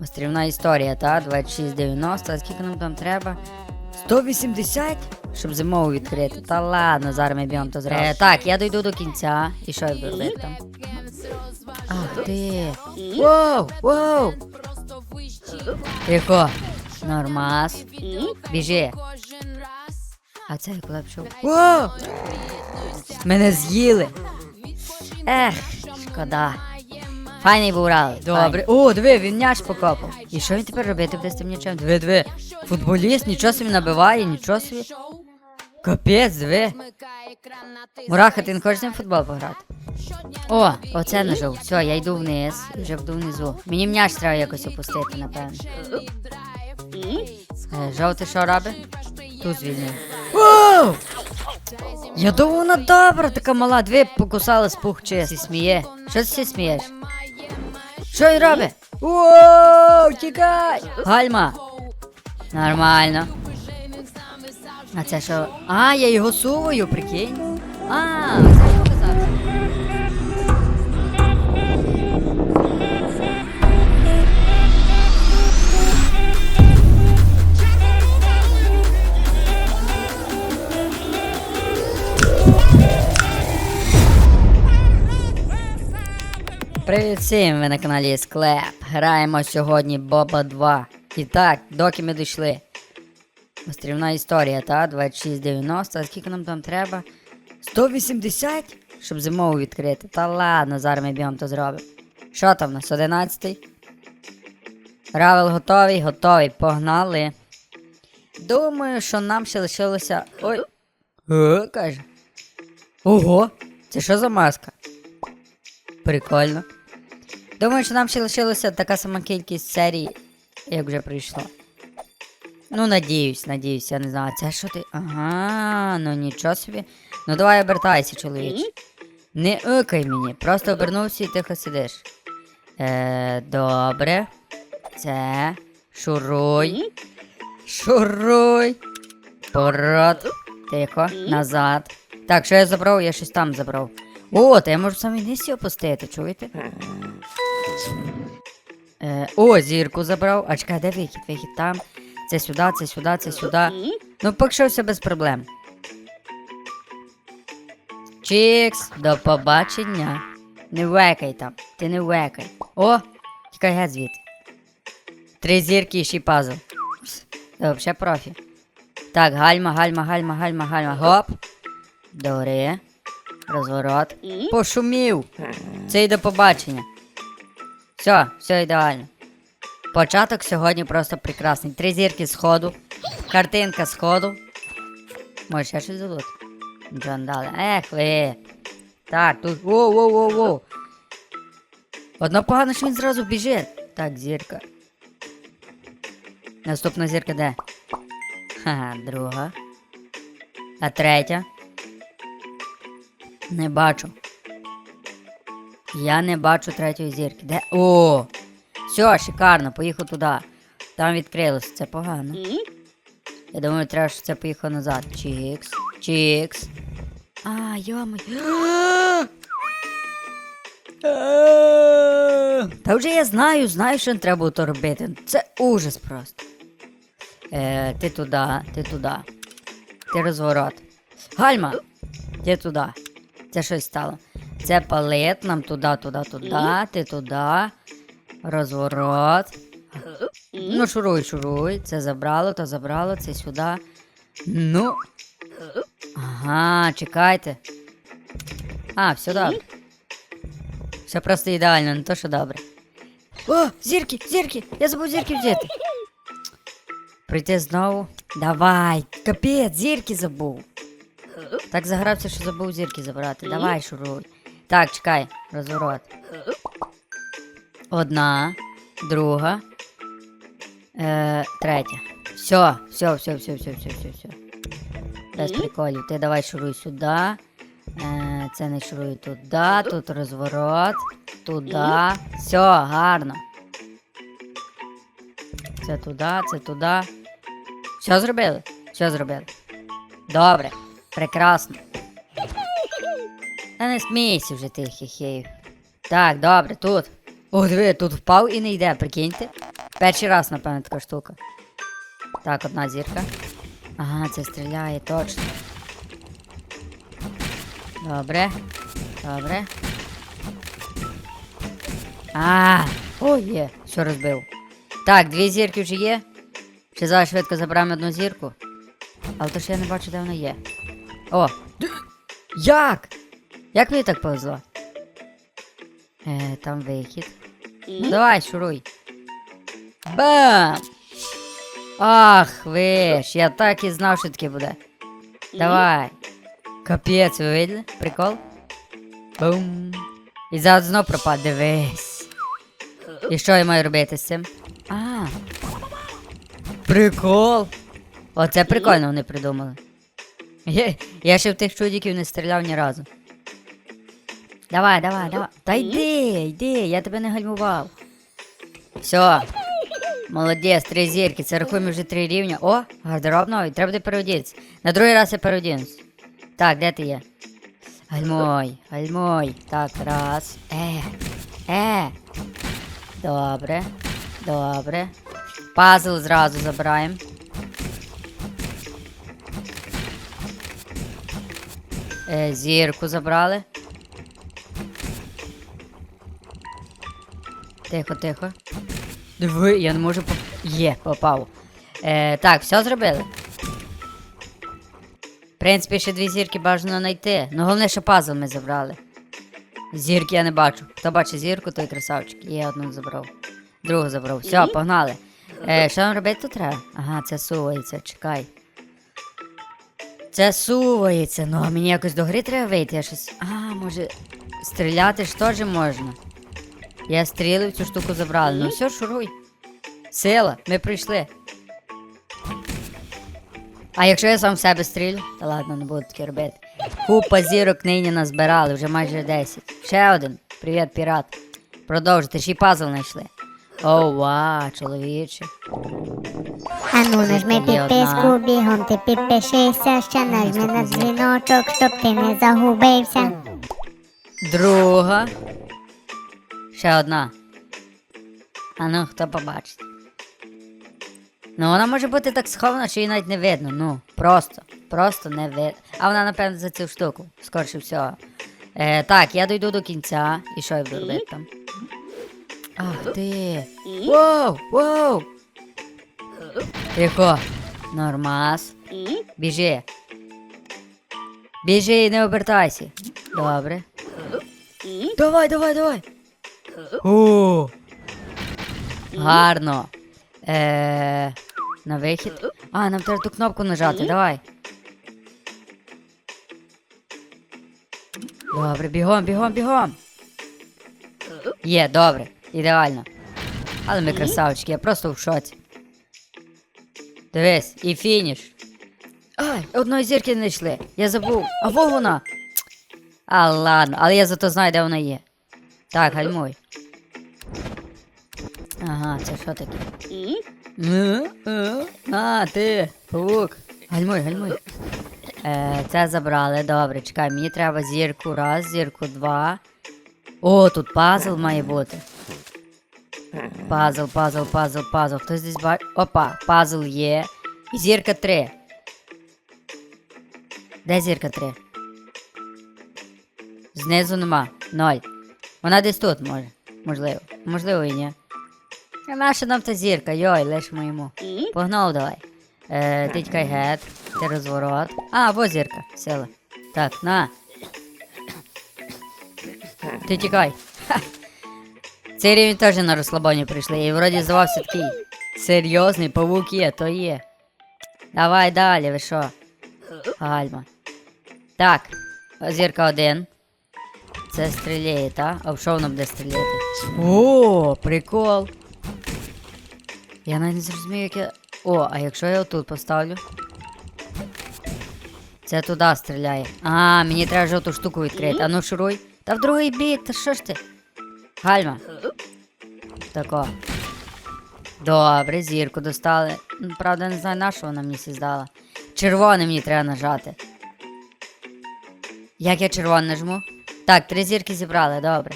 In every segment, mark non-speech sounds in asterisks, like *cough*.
Острівна історія, та? 2690, а скільки нам там треба? 180? Щоб зимову відкрити. Та ладно, зараз ми б'ємо то зразу. Е, так, я дойду до кінця. І що я буду там? Ах ти. Воу, воу. Тихо. Нормас. Біжи. А це я куди пішов? Воу! Мене з'їли. Ех, шкода. Файний був раунд. Добре. О, диви, він м'яч покопав. І що він тепер робити буде з тим м'ячем? Диви, диви. Футболіст, нічого собі набиває, нічого собі. Капець, диви. Мураха, ти не хочеш з ним в футбол пограти? О, оце нажав. Все, я йду вниз. Вже буду внизу. Мені м'яч треба якось опустити, напевно. Е, Жовтий що робить? Тут звільнив. Я думав, вона добра, така мала, дві покусали спух чисті сміє. Що ти всі смієш? Що він робить? Воу, тікай! Гальма! Нормально. А це що? А, я його сувою, прикинь. А, Привіт всім, ви на каналі Склеп. Граємо сьогодні Боба 2. І так, доки ми дійшли. Острівна історія, та? 2690, а скільки нам там треба? 180? Щоб зимову відкрити. Та ладно, зараз ми б'ємо то зробимо. Що там у нас? 11? Равел готовий, готовий. Погнали. Думаю, що нам ще лишилося. Ой. О, каже. Ого! Це що за маска? Прикольно. Думаю, що нам ще лишилася така сама кількість серій, як вже прийшло. Ну, надіюсь, надіюсь, я не знаю. Це що ти. Ага, ну нічого собі. Ну давай обертайся, чоловіч. Не икай мені, просто обернувся і тихо сидиш. Е, добре. Це. Шуруй. Шуруй. Порот. Тихо. Назад. Так, що я забрав? Я щось там забрав. О, то я можу саме низі опустити, чуєте? Е, о, зірку забрав. А чекай, де вихід? Вихід там. Це сюди, це сюди, це сюди. Ну, поки що все без проблем. Чікс, до побачення. Не векай там, ти не векай. О, тікай геть звідти. Три зірки і ще пазл. Це взагалі профі. Так, гальма, гальма, гальма, гальма, гальма. Гоп. Добре. Розворот. Пошумів. Це й до побачення. Все, все ідеально. Початок сьогодні просто прекрасний. Три зірки з ходу. Картинка з ходу. Може, ще щось дадуть? Нічого не дали. Ех ви. Так, тут. Воу, воу, воу, воу. Одно погано, що він зразу біжить. Так, зірка. Наступна зірка де? Ха, друга. А третя? Не бачу. Я не бачу третьої зірки. Де? О! Все, шикарно, поїхав туди. Там відкрилося, це погано. Я думаю, треба, щоб це поїхав назад. Чікс. Чікс. А, йоми. Та вже я знаю, знаю, що не треба було то робити. Це ужас просто. Е, ти туди, ти туди. Ти розворот. Гальма! Ти туди. Це щось стало. Це палет, нам туди, туди, туди, ти туди. Розворот. Ну, шуруй, шуруй. Це забрало, то забрало, це сюди. Ну. Ага, чекайте. А, все добре. Все просто ідеально, не то що добре. О, зірки, зірки! Я забув зірки взяти. Прийти знову. Давай, капець, зірки забув. Так загрався, що забув зірки забрати. Давай, шуруй. Так, чекай, розворот. Одна, друга. Е, третя. Все, все, все, все, все, все, все, все. Без приколів. Ти давай шуруй сюди. Е, це не шуруй туди, тут розворот. Туди. Все, гарно. Це туди, це туди. Все зробили? Все зробили. Добре, прекрасно. Та не смійся вже ти, хі-хі. Так, добре, тут. О, диви, тут впав і не йде, прикиньте. Перший раз, напевно, така штука. Так, одна зірка. Ага, це стріляє, точно. Добре. Добре. А, о, є, що розбив. Так, дві зірки вже є. Ще зараз швидко заберемо одну зірку. Але то ж я не бачу, де вона є. О! Як? Як мені так повезло? Е, там вихід. Давай, шуруй. Бам! Ах, ви ж, я так і знав, що таке буде. Давай. Капець, ви видели? Прикол? Бум. І зараз знов пропад, дивись. І що я маю робити з цим? А. Прикол. Оце прикольно вони придумали. Я, я ще в тих чудиків не стріляв ні разу. Давай, давай, давай. Та йди, йди, я тебе не гальмував. Все. Молодець, три зірки. Це рахуємо вже три рівня. О, гардероб новий, треба буде переодітися. На другий раз я переодінусь. Так, де ти є? Гальмой, гальмой. Так, раз. Е. Е. Добре. Добре. Пазл зразу забираємо. Е, зірку забрали. Тихо, тихо. Диви, я не можу поп... Є, попав. Е, так, все зробили. В принципі, ще дві зірки бажано знайти. Ну головне, що пазл ми забрали. Зірки я не бачу. Хто бачить зірку, той красавчик. Я одну забрав. Другу забрав. Все, погнали. Е, що нам робити тут треба? Ага, це сувається, чекай. Це сувається, ну а мені якось до гри треба вийти. Я щось. А, може. Стріляти ж теж можна. Я стріли в цю штуку забрали. Ну все, шуруй. Сила, ми прийшли. А якщо я сам в себе стрілю? Та ладно, не буду таке робити. Купа зірок нині назбирали, вже майже 10. Ще один. Привіт, пірат. Продовжуйте, ще й пазл знайшли. О, ва, чоловіче. Ану, нажми підписку, бігом ти підпишися, ще нажми на дзвіночок, щоб ти не загубився. Друга. Ще одна. А ну, хто побачить. Ну, вона може бути так схована, що її навіть не видно. Ну, просто. Просто не видно. А вона, напевно, за цю штуку, скорше всього. Е, так, я дойду до кінця. І що я буду робити там? Ах ти. Воу! Воу! Тихо. Нормас. Біжи. Біжи, не обертайся. Добре. Давай, давай, давай. О. Гарно. Е, на вихід. А, нам треба ту кнопку нажати, давай. Добре, бігом, бігом, бігом. Є, добре, ідеально. Але ми красавчики, я просто в шоці. Дивись, і фініш. Ай, одної зірки не знайшли. Я забув. А во вона. А ладно, але я зато знаю, де вона є. Так, гальмуй. Ага, це що таке? Ну, е, А, ти, паук. Гальмуй, гальмуй. Е, це забрали, добре, чекай, мені треба зірку раз, зірку два. О, тут пазл має бути. Пазл, пазл, пазл, пазл. Хтось десь бачить. Опа, пазл є. Зірка три. Де зірка три? Знизу нема. Ноль. Вона десь тут може. Можливо. Можливо і ні. Наша нам та зірка, йой, лишимо йому. Погнав давай. Е, ти гет, ти розворот. А, во зірка, сила. Так, на. Ти тікай. Цей рівень теж на розслабоні прийшли. І вроді здавався такий серйозний павук є, то є. Давай далі, ви що? Гальма. Так, зірка один. Це стріляє, та? А в що воно буде стріляти? О, прикол. Я навіть не зрозумів, як я. О, а якщо я отут поставлю? Це туди стріляє. А, мені треба жовту штуку відкрити. А ну шуруй. Та в другий бік, та що ж ти? Гальма. Тако. Добре, зірку достали. Ну, Правда, не знаю, на що вона мені сі здала. Червоне мені треба нажати. Як я червоне нажму? Так, три зірки зібрали, добре.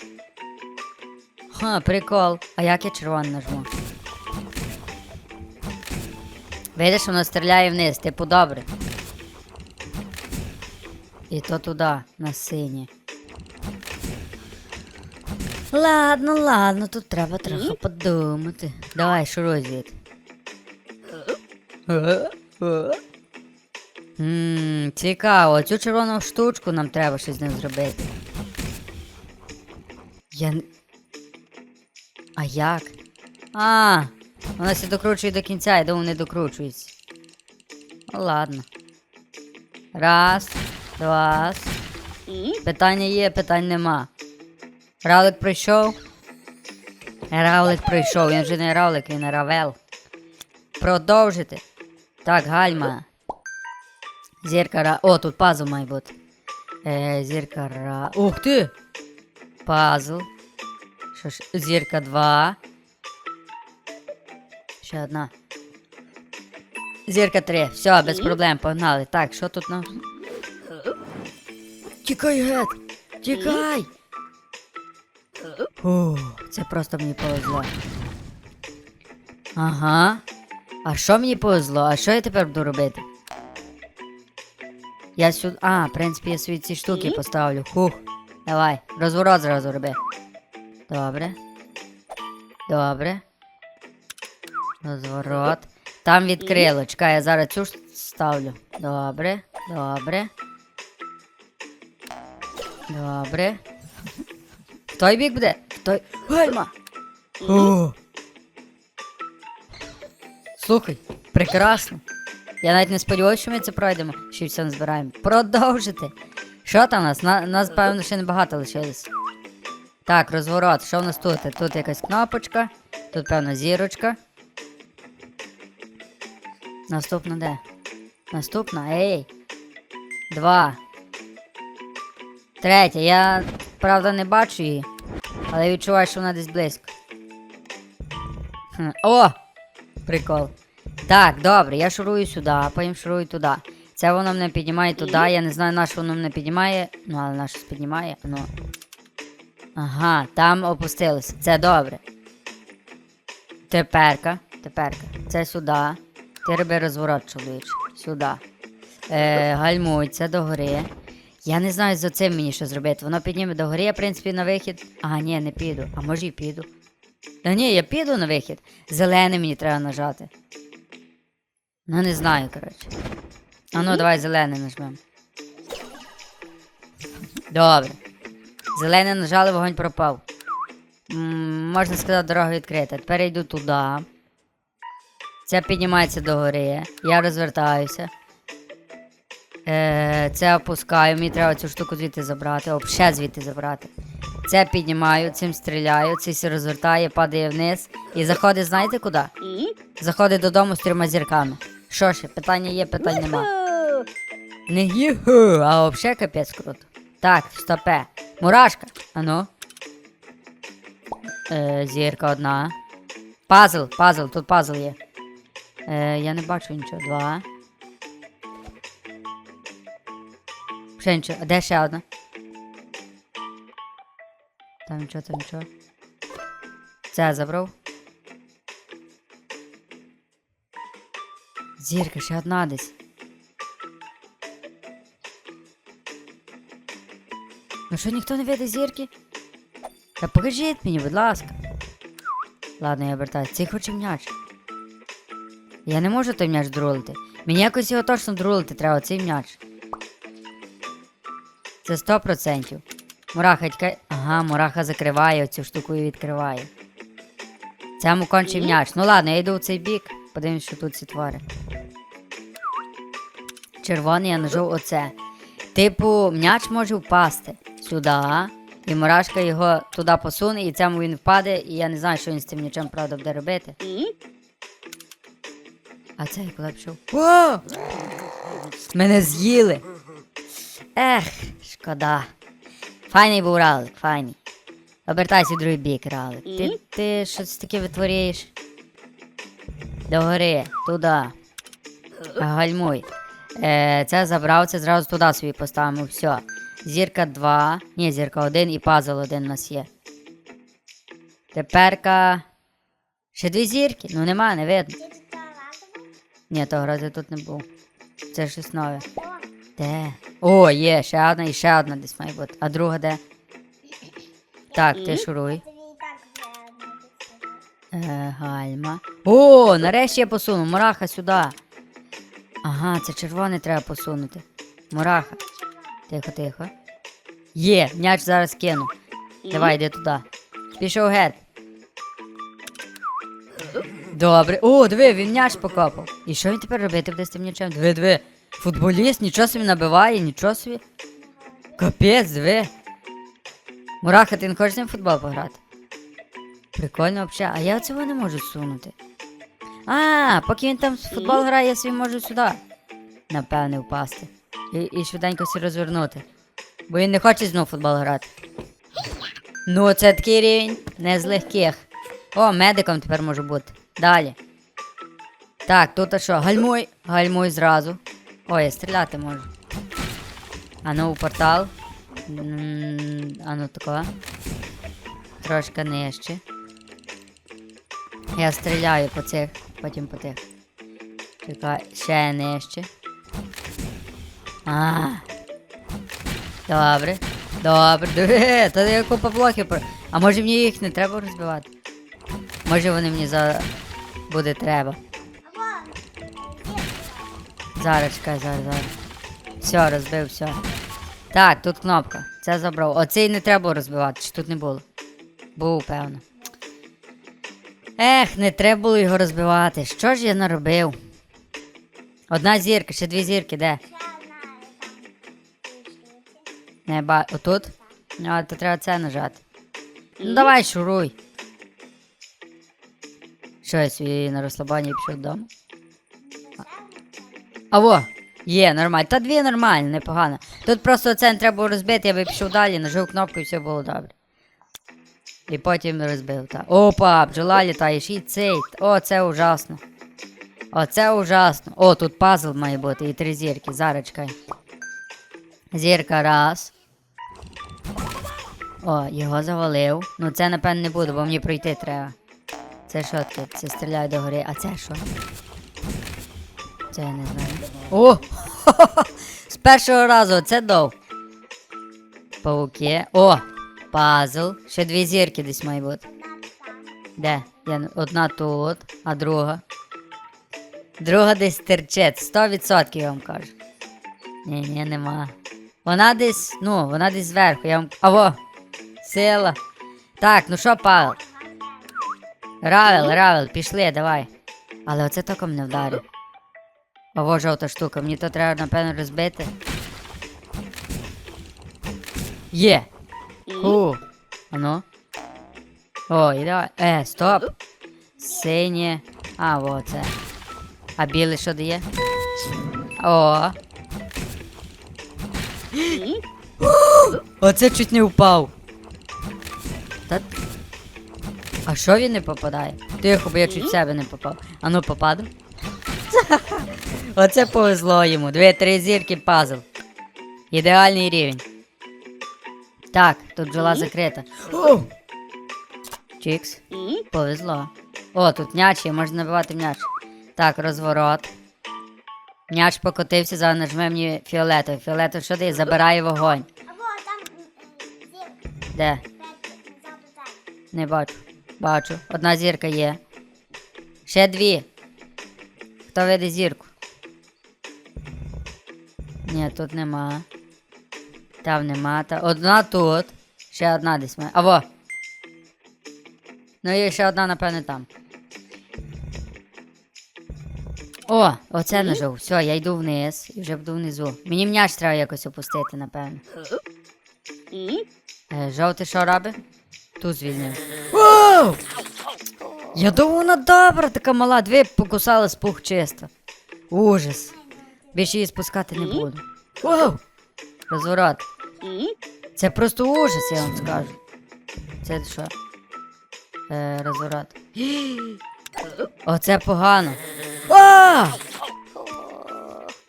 Ха, прикол. А як я червоне нажму? Видиш, воно стріляє вниз, типу добре. І то туди, на синє. Ладно, ладно, тут треба трохи подумати. Давай, шуруй звідти. Ммм, цікаво, цю червону штучку нам треба щось з ним зробити. Я. А як? А, вона се докручує до кінця, я думаю, не докручується. Ну ладно. Раз, два. Питання є, питань нема. Равлик прийшов. Равлик прийшов, він вже не равлик, він равел. Продовжити. Так, гальма. Зірка ра. О, тут пазл має бути. Е, зірка ра. Ух ти! Пазл. Що ж, зірка 2. Ще одна. Зірка 3. Все, без проблем, погнали. Так, що тут нам? Тікай, гет! Тікай! Фу, це просто мені повезло. Ага. А що мені повезло? А що я тепер буду робити? Я сюди. А, в принципі, я свої ці штуки поставлю. Хух. Давай, розворот зразу роби. Добре. Добре. Розворот. Там відкрило. Чекай, я зараз цю ставлю. Добре. Добре. Добре. Той бік буде? В той. Гальма! О! Слухай, прекрасно. Я навіть не сподіваюся, що ми це пройдемо, що все не збираємо. Продовжити. Що там у нас? На, нас, певно, ще небагато лишилось. Так, розворот. Що в нас тут? Тут якась кнопочка, тут, певно, зірочка. Наступна де? Наступна, ей. Два. Третя. Я, правда, не бачу її, але відчуваю, що вона десь близько. Хм. О! Прикол. Так, добре, я шурую сюди, а потім шурую туди. Це воно мене піднімає туди. Я не знаю, на що воно мене піднімає. Ну, але на щось піднімає. Ну. Ага, там опустилося. Це добре. Теперка. Теперка. Це сюди. Ти роби розворот, чоловіч. Сюди. Е, гальмуй, це догори. Я не знаю за цим мені що зробити. Воно підніме догори, я, в принципі, на вихід. А, ні, не піду. А може і піду. Та ні, я піду на вихід. Зелений мені треба нажати. Ну, не знаю, коротше. А ну, давай зелений нажмемо. Добре. Зелений нажали, вогонь пропав. М, можна сказати, дорога відкрита. Тепер я йду туди. Це піднімається догори. Я розвертаюся. Е, це опускаю. Мені треба цю штуку звідти забрати. О, ще звідти забрати. Це піднімаю, цим стріляю, цей се розвертає, падає вниз. І заходить, знаєте куди? Заходить додому з трьома зірками. Що ж, питання є, питань нема. Не юху, а взагалі капець круто. Так, стопе. Мурашка. Ану. Е, зірка одна. Пазл, пазл, тут пазл є. Е, я не бачу нічого. Два. Ще нічого. А де ще одна? Там нічого, там нічого. Це забрав. Зірка, ще одна десь. Ну що, ніхто не видить зірки? Та покажіть мені, будь ласка. Ладно, я вертаюсь. Цей хоче м'яч. Я не можу той м'яч друлити. Мені якось його точно друлити треба, цей м'яч. Це 100%. Мураха, тільки... Ага, мураха закриває цю штуку і відкриває. Цьому кончив м'яч. Ну ладно, я йду в цей бік. Подивимось, що тут ці твари. Червоний я нажав оце. Типу, м'яч може впасти сюди, і мурашка його туди посуне, і цьому він впаде, і я не знаю, що він з цим м'ячем, правда, буде робити. А цей куди пішов? Мене з'їли. Ех, шкода. Файний був ралик, файний. Обертайся в другий бік, ралик. Ти, ти щось таке витворяєш? Догори, туди. Гальмуй. Е, це забрав, це зразу туди собі поставимо. Все. Зірка 2. Ні, зірка 1 і пазл один у нас є. Теперка. Ще дві зірки? Ну нема, не видно. Ні, того разу тут не був. Це щось нове. Де? О, є, ще одна і ще одна десь має бути. А друга де? Так, ти шуруй. Е, гальма. О, нарешті я посунув. Мураха сюди. Ага, це червоний треба посунути. Мураха. Тихо, тихо. Є, м'яч зараз кину. Давай, йди туди. Пішов геть. Добре. О, диви, він м'яч покопав. І що він тепер робити буде з тим м'ячем? Диви, диви. Футболіст, нічого собі набиває, нічого собі. Капець, диви. Мураха, ти не хочеш з ним футбол пограти? Прикольно взагалі. А я цього не можу сунути. А, поки він там футбол грає, я собі можу сюди. Напевне, впасти. І, і швиденько всі розвернути. Бо він не хоче знову футбол грати. Ну, це такий рівень не з легких. О, медиком тепер можу бути. Далі. Так, тут а що? Гальмуй, гальмуй зразу. О, я стріляти можу. А ну, портал. А ну тако. Трошки нижче. Я стріляю по цих, потім по тих. Чекай, ще нижче. А. Добре. Добре. Диви, *laughs* та я купа блоків. А може мені їх не треба розбивати? Може вони мені за... буде треба. Зараз, чекай, зараз, зараз. Все, розбив, все. Так, тут кнопка. Це забрав. Оцей не треба було розбивати, чи тут не було? Був, певно. Ех, не треба було його розбивати. Що ж я наробив? Одна зірка, ще дві зірки, де? Не ба. Отут? А, то треба це нажати. Ну давай, шуруй. Що я свій на розслабоні пішов додому? А во, є, нормально. Та дві нормально, непогано. Тут просто це не треба було розбити, я би пішов далі, нажав кнопку і все було добре. І потім розбив. Та. Опа, бджола літаєш і цей. О, це ужасно. О, це ужасно. О, тут пазл має бути і три зірки. Зараз чекай. Зірка раз. О, його завалив. Ну це напевно не буде, бо мені пройти треба. Це що таке? Це стріляє до гори, а це що? Це я не знаю. О! *laughs* З першого разу це дов. Пауки. О! Пазл. Ще дві зірки десь має бути. Де? Одна тут, а друга. Друга десь терчить. 100% я вам кажу. Ні, ні, нема. Вона десь, ну, вона десь зверху, я вам. Аво! Сила. Так, ну що, Павел? Равел, Равел, пішли, давай. Але оце током не вдарив. Ого, жовта штука, мені то треба, напевно, розбити. Є. Ху. Ану. О, і давай. Е, стоп. Синє. А, во це. А білий що дає? О. Оце чуть не впав. Та... А що він не попадає? Тихо, бо я чуть в себе не попав. А ну попаду. Оце повезло йому. Дві-три зірки пазл. Ідеальний рівень. Так, тут бджола закрита. О! Чікс. Повезло. О, тут м'яч є, можна набивати м'яч. Так, розворот. М'яч покотився, зараз нажме мені фіолетовий. Фіолетовий що дає? Забирає вогонь. Або там зірка Де? Не бачу. Бачу. Одна зірка є. Ще дві. Хто веде зірку? Ні, тут нема. Там нема. Та... Одна тут. Ще одна десь має. Аво. Ну і ще одна, напевне, там. О, оце нажав. Все, я йду вниз і вже буду внизу. Мені м'яч треба якось опустити, напевно. Е, жовтий що робить? Ту звільнив. Я думав, вона добра, така мала, дві покусала з пух чисто. Ужас. Більше її спускати не буду. Воу! Розворот. Це просто ужас, я вам скажу. Це що? Е, розворот. Оце погано. О!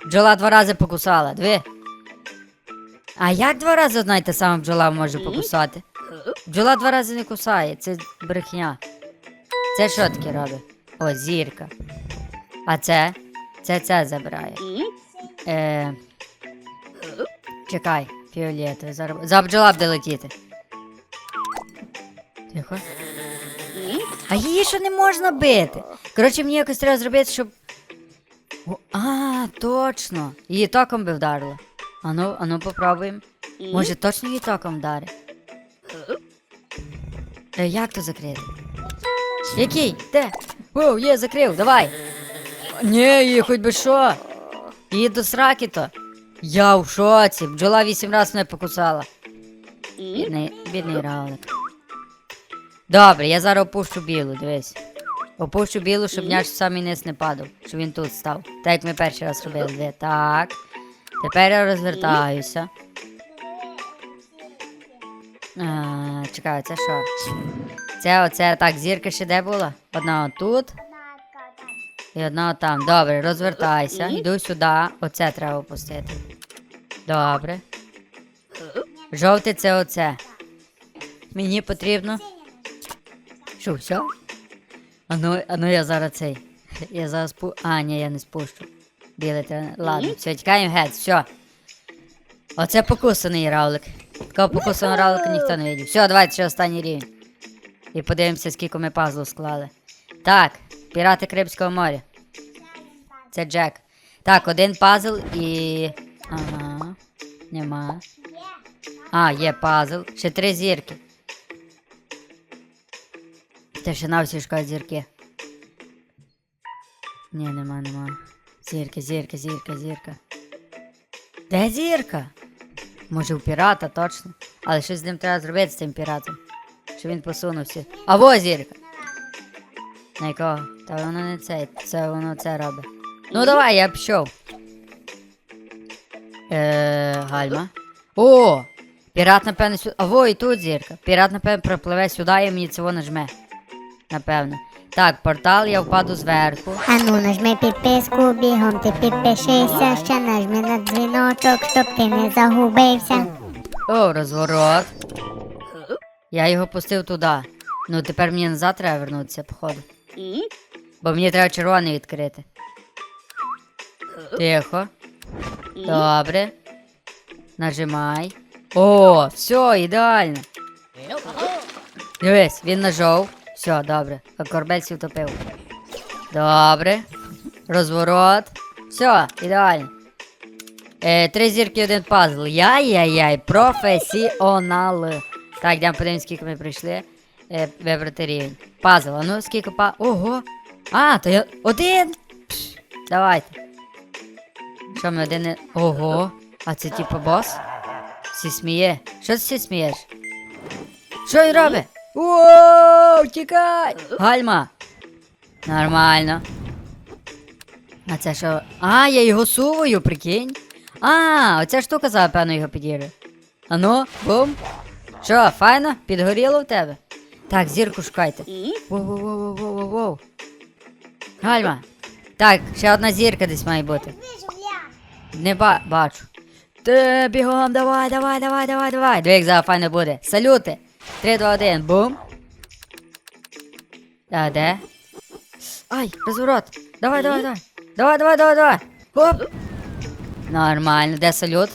Бджола два рази покусала, дві. А як два рази одна й та сама бджола може покусати? Бджола два рази не кусає, це брехня. Це що таке робить? О, зірка. А це? Це це забирає. Е, чекай, фіолетовий. Зараз... За бджола буде летіти. Тихо. А її що не можна бити? Коротше, мені якось треба зробити, щоб. О, а, точно. Її током би вдарило. Ану, ану попробуємо. Може точно її током вдарить? Е, як то закрити? Який? Де? О, є, закрив, давай. Ні, її хоч би що. Її до сраки то. Я в шоці. Бджола вісім разів мене покусала. Бідний, бідний равлик. Добре, я зараз опущу білу, дивись. Опущу білу, щоб м'яч в самий низ не падав, щоб він тут став. Так як ми перший раз робили. Диви. Так. Тепер я розвертаюся. А, чекай, це що? Це оце так, зірка ще де була? Одна отут. І одна отам. Добре, розвертайся. Йду сюди. Оце треба опустити. Добре. Жовте це оце. Мені потрібно. Що, все? Ану, ану я зараз цей. Я зараз пу. А, ні, я не спущу. Біле те. Ладно, все, тікаємо геть, все. Оце покусаний равлик. Такого покусаного равлика ніхто не видів. Все, давайте ще останній рівень. І подивимося, скільки ми пазлів склали. Так, пірати Карибського моря. Це Джек. Так, один пазл і. Ага. Нема. А, є пазл. Ще три зірки. Це ще на всі шукають зірки. Ні, нема, нема. Зірка, зірка, зірка, зірка. Де зірка? Може у пірата, точно. Але щось з ним треба зробити з цим піратом. Щоб він посунувся. А во зірка! На якого? Та воно не це, це воно це робить. Ну давай, я пішов. Е, гальма. О! Пірат, напевно, сюди. А во, і тут зірка. Пірат, напевно, пропливе сюди і мені цього нажме. Напевно. Так, портал, я впаду зверху. Ану, нажми підписку, бігом ти підпишися, ще нажми на дзвіночок, щоб ти не загубився. О, розворот. Я його пустив туди. Ну, тепер мені назад треба вернутися, походу. Бо мені треба червоний відкрити. Тихо. Добре. Нажимай. О, все, ідеально. Дивись, він нажов. Все, добре. А корбельців топив. Добре. Розворот. Все, ідеально. Е, три зірки, один пазл. Яй-яй-яй, професіонал. Так, йдемо подивимось, скільки ми прийшли. Е, вибрати рівень. Пазл, а ну скільки па. Ого! А, то я. Один! Пш, давайте. Що ми один. Ого! А це типу бос? Всі сміє. Що ти всі смієш? Що він робить? Воу, тікай! Гальма! Нормально. А це що? А, я його сувою, прикинь. А, оця штука за певно його підірве. Ану, бум. Що, файно? Підгоріло в тебе? Так, зірку шукайте. Воу-воу-воу-воу-воу-воу. Гальма. Так, ще одна зірка десь має бути. Не ба бачу. Ти бігом, давай, давай, давай, давай, давай. Диви, як зараз файно буде. Салюти. 3, 2, 1, бум. А, де? Ай, розворот. Давай, давай, давай. Давай, давай, давай, давай. Оп. Нормально, де салют?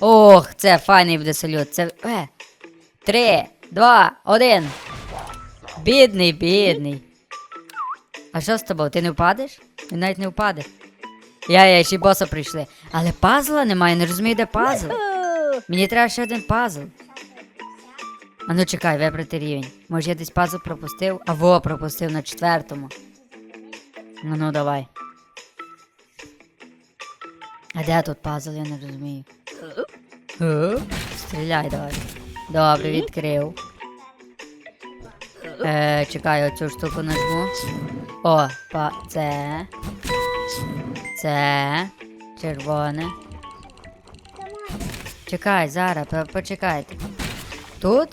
Ох, це файний буде салют. Це. Е. Три, два, один. Бідний, бідний. А що з тобою? Ти не впадеш? Він навіть не впаде. Я, я, ще боса прийшли. Але пазла немає, не розумію, де пазл. Мені треба ще один пазл. А ну чекай, вибрати рівень. Може я десь пазл пропустив? А во, пропустив на четвертому. Ну ну давай. А де тут пазл, я не розумію. Е? Стріляй давай. Добре, відкрив. Е, чекай, оцю штуку нажму. О, па, це. Це. Червоне. Чекай, зараз, по- почекайте. Тут?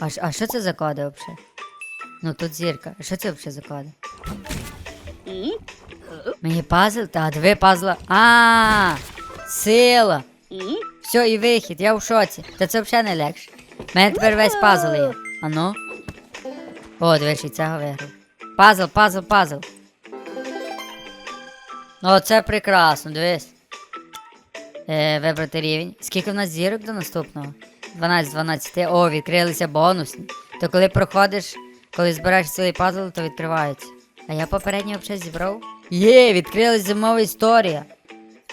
А, а що це за коди взагалі? Ну тут зірка. А що це взагалі за коди? Мені пазл? Та дві пазла. А, сила. Все, і вихід, я в шоці. Та це взагалі не легше. У мене тепер весь пазл є. А ну? О, дивись, і цього виграв. Пазл, пазл, пазл. Ну, це прекрасно, дивись. Е, вибрати рівень. Скільки в нас зірок до наступного? 12 12. О, відкрилися бонусні. То коли проходиш, коли збираєш цілий пазл, то відкривається. А я попередньо взагалі зібрав. Є, відкрилась зимова історія.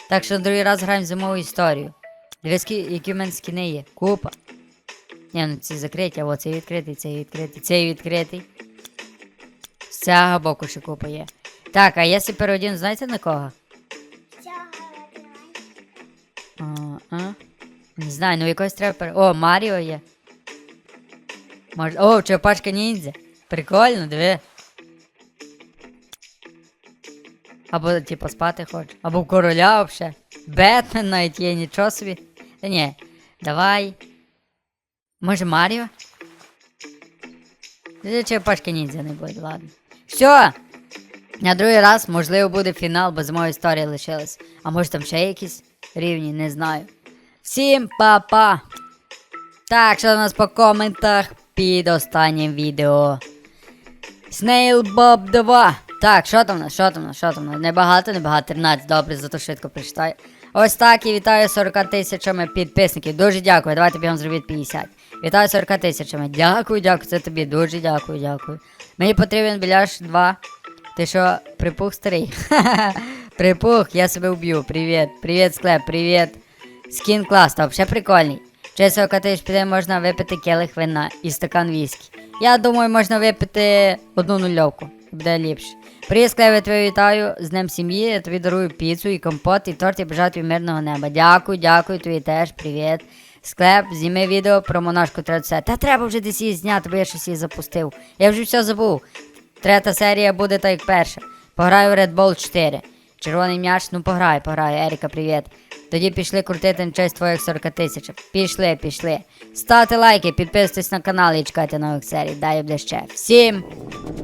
Так що на другий раз граємо зимову історію. Дивись, кі- які в мене скіни є. Купа. Ні, ну ці закриті, а цей відкритий, цей відкритий, цей відкритий. З цього боку ще купа є. Так, а якщо переодін, знаєте на кого? А, а? Не знаю, ну якось треба пере... О, Маріо є. Може... О, черепашка ніндзя. Прикольно, диви. Або типу спати хочу. Або короля взагалі. Бетмен навіть є, нічого собі. Та ні, давай. Може Маріо? Черепашка ніндзя не буде, ладно. Все! На другий раз, можливо, буде фінал, бо з моєї історії лишилась. А може там ще якісь рівні, не знаю. Всім па-па! Так, що у нас по коментах під останнім відео. Snail Bob 2. Так, що там у нас? Що там у нас? Що там у нас? Небагато, небагато, 13, добре, зато швидко прочитаю. Ось так і вітаю 40 тисячами підписників. Дуже дякую. Давайте бігом зробіть 50. Вітаю 40 тисячами. Дякую, дякую. Це тобі. Дуже дякую, дякую. Мені потрібен біляш 2. Ти що, припух старий? *laughs* Припух, я себе вб'ю. Привіт. Привіт, склеп, привіт. Скін клас, та взагалі прикольний. Через 40 тисяч піде можна випити келих вина і стакан віскі. Я думаю, можна випити одну нульовку. Буде ліпше. Привіт, тебе вітаю. З Днем сім'ї. Я тобі дарую піцу і компот, і торт і бажаю тобі мирного неба. Дякую, дякую, тобі теж, привіт. Склеп, зніми відео про монашку 30. Та треба вже десь її зняти, бо я щось її запустив. Я вже все забув. Третя серія буде так як перша. Пограю в Red Bull 4. Червоний м'яч, ну пограй, пограй, Еріка, привіт. Тоді пішли крутити честь твоїх 40 тисяч. Пішли, пішли. Ставте лайки, підписуйтесь на канал і чекайте нових серій. Дай буде ще. Всім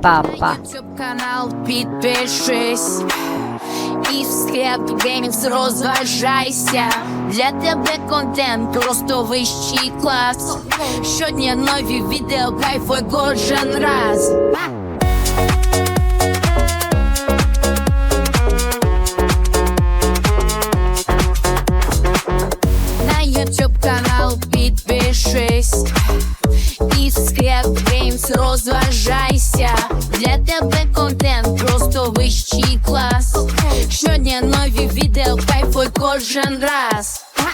па-па. Канал підпишись і в склеп геймінг розважайся. Для тебе контент просто вищий клас. Щодня нові відео, кайфуй кожен раз. Підпишись і в склеп геймс розважайся. Для тебе контент просто вищий клас. Щодня нові відео, кайфуй кожен раз.